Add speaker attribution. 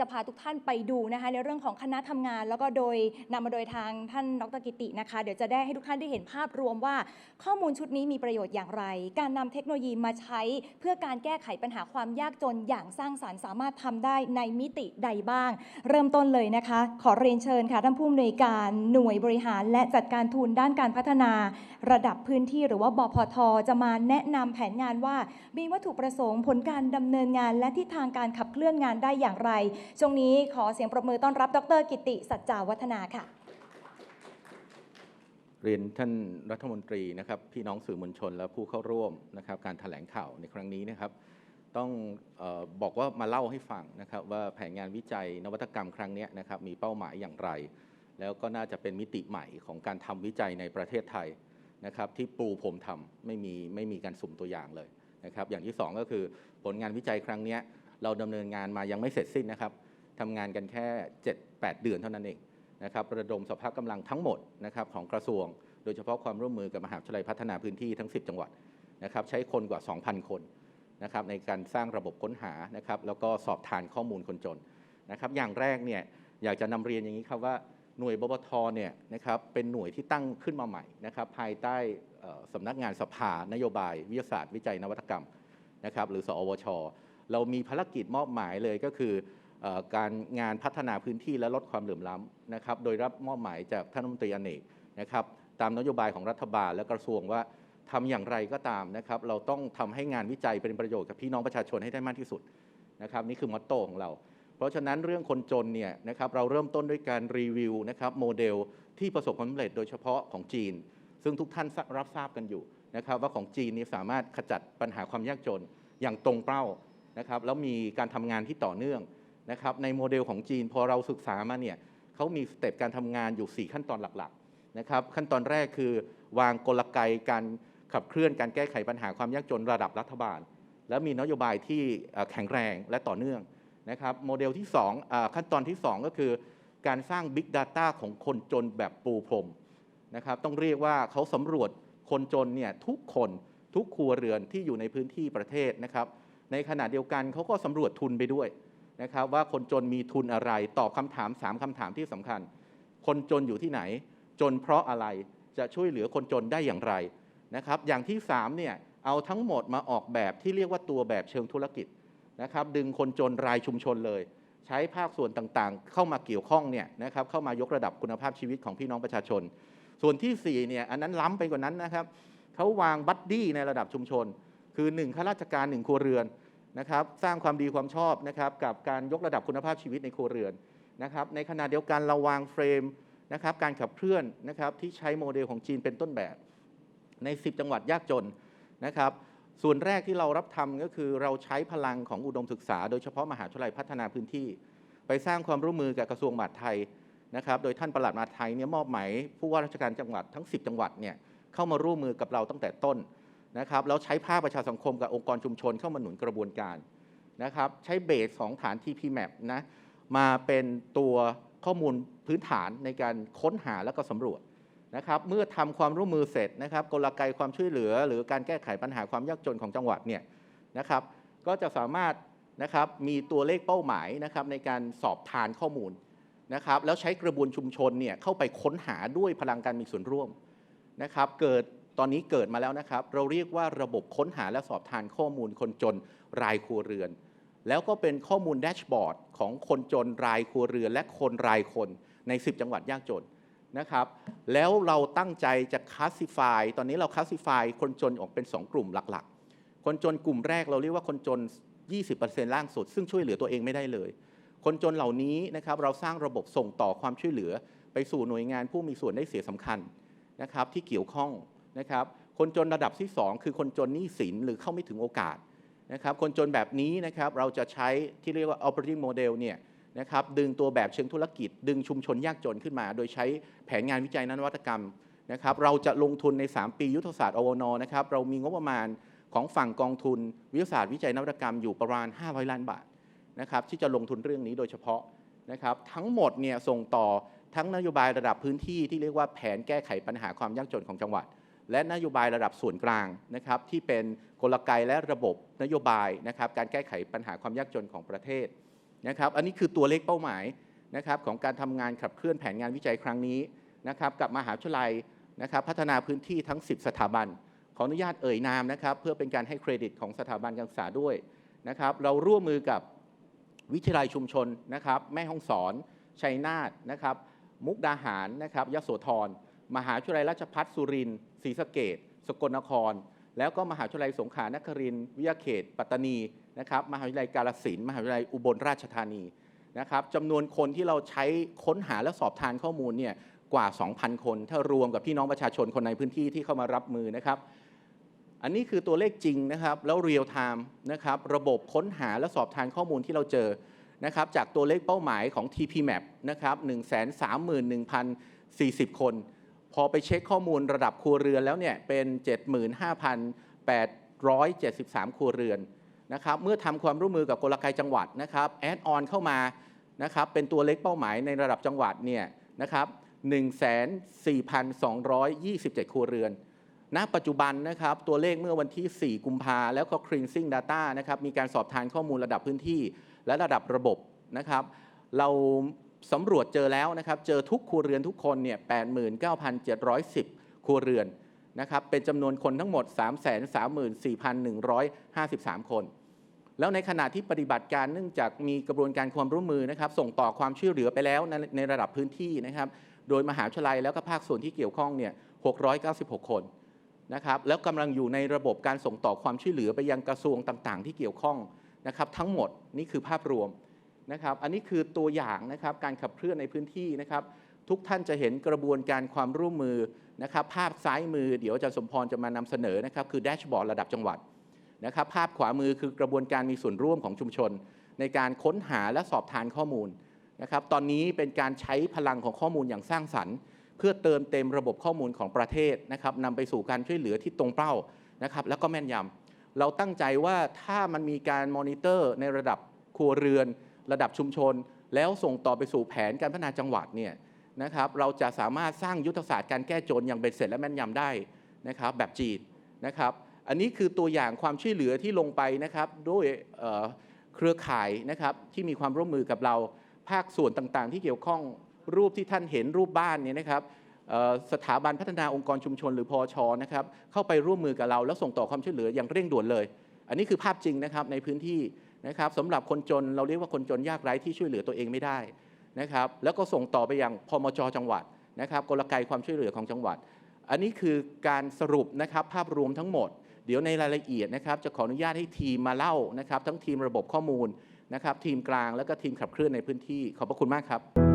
Speaker 1: จะพาทุกท่านไปดูนะคะในเรื่องของคณะทำงาน แล้วก็โดยนำมาโดยทางท่านดรกิตินะคะ เดี๋ยวจะได้ให้ทุกท่านได้เห็นภาพรวมว่า ข้อมูลชุดนี้มีประโยชน์อย่างไร การนำเทคโนโลยีมาใช้เพื่อการแก้ไขปัญหาความยากจนอย่างสร้างสารรค์สามารถทำได้ในมิติใดบ้าง เริ่มต้นเลยนะคะ ขอเรียนเชิญค่ะท่านผู้อำนวยการหน่วยบริหาร และจัดการทุนด้านการพัฒนา ระดับพื้นที่หรือว่าบพทจะมาแนะนำแผนงานว่า มีวัตถุประสงค์ผลการดำเนินงาน และทิศทางการขับเคลื่อนงานได้อย่างไร ช่วงนี้ขอเสียงปรบมือต้อนรับ ดร กิติสัจจาวัฒนาค่ะ
Speaker 2: เรียนท่านรัฐมนตรีนะครับพี่น้องสื่อมวลชนและผู้เข้าร่วมนะครับการถแถลงข่าวในครั้งนี้นะครับต้องออบอกว่ามาเล่าให้ฟังนะครับว่าแผนงานวิจัยนวัตกรรมครั้งนี้นะครับมีเป้าหมายอย่างไร แล้วก็น่าจะเป็นมิติใหม่ของการทำวิจัยในประเทศไทย นะครับที่ปูผมทำไม่มีไม่มีการสุ่มตัวอย่างเลยนะครับอย่างที่สองก็คือผลงานวิจัยครั้งนี้เราดำเนินงานมายังไม่เสร็จสิ้นนะครับทำงานกันแค่ 7-8 เดือนเท่านั้นเองนะครับระดมสภาพกำลังทั้งหมดนะครับของกระทรวง โดยเฉพาะความร่วมมือกับมหาวิทยาลัยพัฒนาพื้นที่ทั้ง 10 จังหวัดนะครับใช้คนกว่า 2,000 คนนะครับในการสร้างระบบค้นหานะครับแล้วก็สอบทานข้อมูลคนจนนะครับอย่างแรกเนี่ยอยากจะนำเรียนอย่างนี้ครับว่า หน่วยบปทเนี่ยนะครับเป็นหน่วยที่ตั้งขึ้นมาใหม่นะครับภายใต้สำนักงานสภานโยบายวิทยาศาสตร์วิจัยนวัตกรรมนะครับหรือสอวช เรามีภารกิจมอบหมายเลยก็คือเอ่อการงานพัฒนาพื้นที่และลดความเหลื่อมล้ำนะครับโดยรับมอบหมายจากท่านรัฐมนตรีอเนกนะครับตามนโยบายของรัฐบาลและกระทรวงว่าทำอย่างไรก็ตามนะครับเราต้องทำให้งานวิจัยเป็นประโยชน์กับพี่น้องประชาชนให้ได้มากที่สุดนะครับนี่คือมอตโต้ของเรา เพราะฉะนั้นเรื่องคนจนเนี่ยนะครับเราเริ่มต้นด้วยการรีวิวนะครับโมเดลที่ประสบความสำเร็จโดยเฉพาะของจีน ซึ่งทุกท่านรับทราบกันอยู่นะครับว่าของจีนนี่สามารถขจัดปัญหาความยากจนอย่างตรงเป้านะครับแล้วมีการทำงานที่ต่อเนื่องนะครับในโมเดลของจีนพอเราศึกษามาเนี่ยเขามีสเต็ปการทำงานอยู่ 4 ขั้นตอนหลักๆนะครับขั้นตอนแรกคือวางกลไกการขับเคลื่อนการแก้ไขปัญหาความยากจนระดับรัฐบาล แล้วมีนโยบายที่แข็งแรงและต่อเนื่อง นะครับโมเดลที่2อขั้นตอนที่ 2 ก็คือการสร้าง Big Data ของคนจนแบบปูพรมนะครับต้องเรียกว่าเขาสำรวจคนจนเนี่ยทุกคนทุกครัวเรือนที่อยู่ในพื้นที่ประเทศนะครับในขณะเดียวกันเขาก็สำรวจทุนไปด้วยนะครับว่าคนจนมีทุนอะไรตอบคำถาม 3คำถามที่สำคัญ คนจนอยู่ที่ไหน จนเพราะอะไรจะช่วยเหลือคนจนได้อย่างไรนะครับอย่างที่3เนี่ยเอาทั้งหมดมาออกแบบที่เรียกว่าตัวแบบเชิงธุรกิจ นะครับดึงคนจนรายชุมชนเลย ใช้ภาคส่วนต่างๆ เข้ามาเกี่ยวข้องเนี่ยนะครับเข้ามายกระดับคุณภาพชีวิตของพี่น้องประชาชน ส่วนที่4เนี่ยอันนั้นล้ำไปกว่านั้นนะครับเขาวางบัดดี้ในระดับชุมชน คือ1ข้าราชการ1ครัวเรือนนะครับสร้างความดีความชอบนะครับกับการยกระดับคุณภาพชีวิตในครัวเรือนนะครับในขณะเดียวกันเราวางเฟรมนะครับการขับเคลื่อนนะครับที่ใช้โมเดลของจีนเป็นต้นแบบ ใน 10 จังหวัดยากจนนะครับ ส่วนแรกที่เรารับทำก็คือเราใช้พลังของอุดมศึกษา โดยเฉพาะมหาวิทยาลัยพัฒนาพื้นที่ ไปสร้างความร่วมมือกับกระทรวงมหาดไทยนะครับโดยท่านประหลัดมหาดไทยเนี่ยมอบหมายผู้ว่าราชการจังหวัดทั้ง 10 จังหวัดเนี่ยเข้ามาร่วมมือกับเราตั้งแต่ต้นนะครับแล้วใช้ภาคประชาสังคมกับองค์กรชุมชนเข้ามาหนุนกระบวนการนะครับใช้เบสของฐาน TPMAP นะมาเป็นตัวข้อมูลพื้นฐานในการค้นหาและก็สำรวจ นะครับเมื่อทำความร่วมมือเสร็จนะครับกลไกความช่วยเหลือ หรือการแก้ไขปัญหาความยากจนของจังหวัดเนี่ยนะครับก็จะสามารถนะครับมีตัวเลขเป้าหมายนะครับในการสอบทานข้อมูลนะครับแล้วใช้กระบวนชุมชนเนี่ยเข้าไปค้นหาด้วยพลังการมีส่วนร่วมนะครับเกิดตอนนี้เกิดมาแล้วนะครับ เราเรียกว่าระบบค้นหาและสอบทานข้อมูลคนจนรายครัวเรือน แล้วก็เป็นข้อมูลแดชบอร์ดของคนจนรายครัวเรือน และคนรายคนใน 10 จังหวัดยากจน นะครับแล้วเราตั้งใจจะคลาสสิฟายตอนนี้เราคลาสสิฟายคนจนออกเป็น 2 กลุ่มหลักๆ คนจนกลุ่มแรกเราเรียกว่าคนจน 20%ล่างสุด ซึ่งช่วยเหลือตัวเองไม่ได้เลย คนจนเหล่านี้นะครับเราสร้างระบบส่งต่อความช่วยเหลือ ไปสู่หน่วยงานผู้มีส่วนได้เสียสำคัญนะครับที่เกี่ยวข้องนะครับคนจนระดับที่ 2 คือคนจนหนี้สินหรือเข้าไม่ถึงโอกาสนะครับคนจนแบบนี้นะครับเราจะใช้ที่เรียกว่า operating model เนี่ย นะครับดึงตัวแบบเชิงธุรกิจ ดึงชุมชนยากจนขึ้นมา โดยใช้แผนงานวิจัยนวัตกรรมนะครับเราจะลงทุนใน 3 ปียุทธศาสตร์อวนนะครับเรามีงบประมาณของฝั่งกองทุน วิทยาศาสตร์วิจัยนวัตกรรมอยู่ประมาณ 500 ล้านบาทนะครับที่จะลงทุนเรื่องนี้โดยเฉพาะนะครับทั้งหมดเนี่ยส่งต่อทั้งนโยบายระดับพื้นที่ที่เรียกว่าแผนแก้ไขปัญหาความยากจนของจังหวัด และนโยบายระดับส่วนกลางนะครับที่เป็นกลไกและระบบนโยบายนะครับการแก้ไขปัญหาความยากจนของประเทศ นะครับอันนี้คือตัวเลขเป้าหมายนะครับของการทำงานขับเคลื่อนแผนงานวิจัยครั้งนี้นะครับกับมหาวิทยาลัยนะครับพัฒนาพื้นที่ทั้ง 10 สถาบัน ขออนุญาตเอ่ยนามนะครับเพื่อเป็นการให้เครดิตของสถาบันการศึกษาด้วยนะครับเราร่วมมือกับวิทยาลัยชุมชนนะครับแม่ฮ่องสอนชัยนาทนะครับมุกดาหารนะครับยโสธรมหาวิทยาลัยราชภัฏสุรินทร์ศรีสะเกดสกลนคร แล้วก็มหาวิทยาลัยสงขลานครินทร์วิทยาเขต ปัตตานี นะครับมหาวิทยาลัยกาลสินมหาวิทยาลัยอุบลราชธานีนะครับจำนวนคนที่เราใช้ค้นหาและสอบทานข้อมูลเนี่ยกว่า 2,000 คน ถ้ารวมกับพี่น้องประชาชนคนในพื้นที่ที่เข้ามารับมือนะครับ อันนี้คือตัวเลขจริงนะครับ แล้วเรียลไทม์นะครับระบบค้นหาและสอบทานข้อมูลที่เราเจอนะครับจากตัวเลขเป้าหมายของ TPMAP นะครับ131,040 คน พอไปเช็คข้อมูลระดับครัวเรือนแล้วเนี่ยเป็น 75,873 ครัวเรือน นะครับเมื่อทำความร่วมมือกับกลไกจังหวัดนะครับแอดออนเข้ามานะครับเป็นตัวเลขเป้าหมายในระดับจังหวัดเนี่ยนะครับ14,227 ครัวเรือน ณ ปัจจุบันนะครับ ตัวเลขเมื่อวันที่ 4 กุมภาแล้วก็ cleansing data นะครับ มีการสอบทานข้อมูลระดับพื้นที่ และระดับระบบนะครับ เราสำรวจเจอแล้วนะครับ เจอทุกครัวเรือนทุกคนเนี่ย 89,710 ครัวเรือน นะครับเป็นจำนวนคนทั้งหมด 334,153 คน แล้วในขณะที่ปฏิบัติการเนื่องจากมีกระบวนการความร่วมมือนะครับ ส่งต่อความช่วยเหลือไปแล้วในในระดับพื้นที่นะครับ โดยมหาวิทยาลัยแล้วก็ภาคส่วนที่เกี่ยวข้องเนี่ย 696 คนนะครับแล้วกำลังอยู่ในระบบการส่งต่อความช่วยเหลือไปยังกระทรวงต่างๆ ที่เกี่ยวข้องนะครับทั้งหมดนี่คือภาพรวมนะครับอันนี้คือตัวอย่างนะครับการขับเคลื่อนในพื้นที่นะครับทุกท่านจะเห็นกระบวนการความร่วมมือ นะครับภาพซ้ายมือเดี๋ยวอาจารย์สมพรจะมานำเสนอนะครับคือแดชบอร์ดระดับจังหวัดนะครับภาพขวามือคือกระบวนการมีส่วนร่วมของชุมชน ในการค้นหาและสอบทานข้อมูลนะครับตอนนี้เป็นการใช้พลังของข้อมูลอย่างสร้างสรรค์ เพื่อเติมเต็มระบบข้อมูลของประเทศนะครับนำไปสู่การช่วยเหลือที่ตรงเป้านะครับแล้วก็แม่นยำเราตั้งใจว่าถ้ามันมีการมอนิเตอร์ในระดับครัวเรือน ระดับชุมชน แล้วส่งต่อไปสู่แผนการพัฒนาจังหวัดเนี่ย นะครับเราจะสามารถสร้างยุทธศาสตร์การแก้โจรอย่างเบ็ดเสร็จและแม่นยำได้นะครับแบบจีนนะครับ อันนี้คือตัวอย่างความช่วยเหลือที่ลงไปนะครับด้วยเเครือข่ายนะครับที่มีความร่วมมือกับเราภาคส่วนต่างๆ ที่เกี่ยวข้องรูปที่ท่านเห็นรูปบ้านเนี่ยนะครับสถาบันพัฒนาองค์กรชุมชนหรือพอชนะครับเข้าไปร่วมมือกับเรา แล้วส่งต่อความช่วยเหลืออย่างเร่งด่วนเลย อันนี้คือภาพจริงนะครับในพื้นที่นะครับสำหรับคนจนเราเรียกว่าคนจนยากไร้ที่ช่วยเหลือตัวเองไม่ได้ นะครับแล้วก็ส่งต่อไปยังพมจจังหวัดนะครับกลไกความช่วยเหลือของจังหวัด อันนี้คือการสรุปนะครับภาพรวมทั้งหมด เดี๋ยวในรายละเอียดนะครับจะขออนุญาตให้ทีมมาเล่านะครับทั้งทีมระบบข้อมูลนะครับทีมกลางและก็ทีมขับเคลื่อนในพื้นที่ขอบพระคุณมากครับ